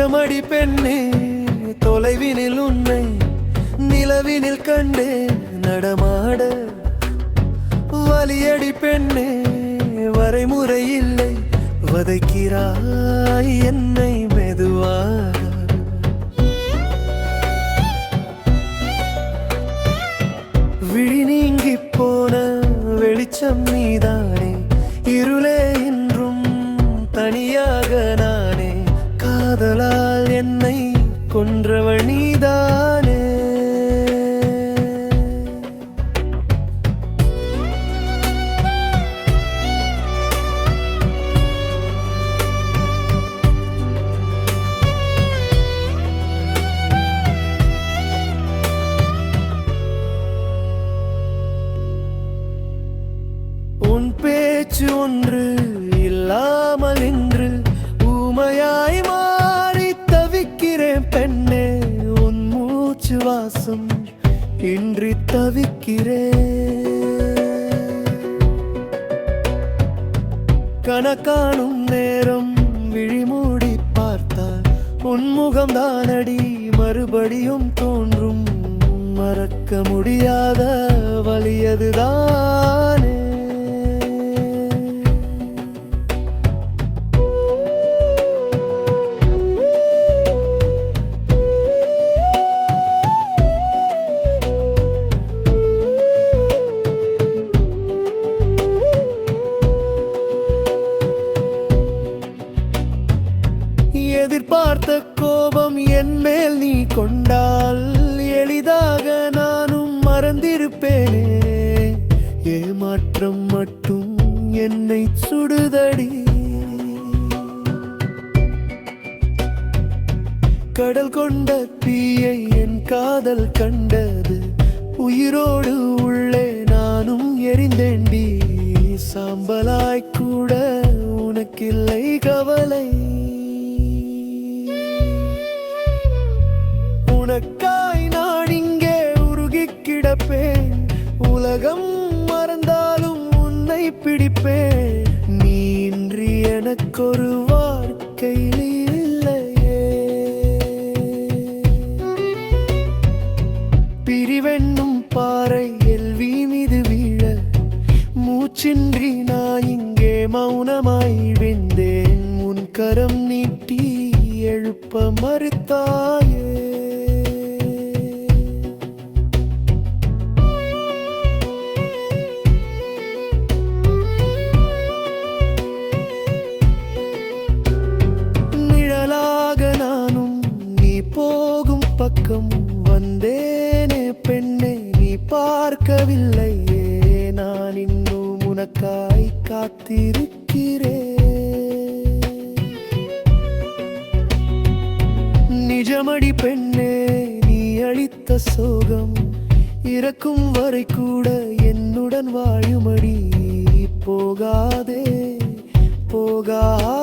நெஞ்சமடி பெண்ணே தொலைவினில் உன்னை நிலவினில் கண்டேன் நடமாட வலியடி பெண்ணே வரைமுறை இல்லை வதைக்கிறாய் என்னை மெதுவா விழி நீங்கி போன வெளிச்சம் நீதானே இருளே இன்றும் தனியாக நான் காதலால் என்னை கொன்றவள் நீதானே? உன் பேச்சு ஒன்று இல்லாமல் இன்று ஊமையாய் பெண்ணே உன் மூச்சு வாசம் இன்றி தவிக்கிறேன். கணக்கானும் நேரம் விழிமூடி பார்த்தால் உன்முகம் தானடி மறுபடியும் தோன்றும். மறக்க முடியாத வழியதுதானே எதிர்பார்த்த கோபம் என் மேல் நீ கொண்டால் எளிதாக நானும் மறந்திருப்பேனே. ஏமாற்றம் மட்டும் என்னை சுடுதடி. கடல் கொண்ட தீயை என் காதல் கண்டது. உயிரோடு உள்ளே உனக்காய் நான் இங்கே உருகி கிடப்பேன். உலகம் மறந்தாலும் உன்னை பிடிப்பேன். நீ இன்றி எனக்கொரு வாழ்க்கையில் இல்லையே. பிரிவெண்ணும் பாறை எல்வி மீது வீழ. மூச்சின்றி நான் இங்கே மௌனமாய் விழுந்தேன் உன் கரம் நீட்டி எழுப்ப மறுத்தாய். பக்கம் வந்தேனே பெண்ணே நீ பார்க்கவில்லையே. நான் இன்னும் உனக்காய் காத்திருக்கிறேன். நிஜமடி பெண்ணே நீ அளித்த சோகம் இறக்கும் வரை கூட என்னுடன் வாழுமடி. போகாதே போகாதே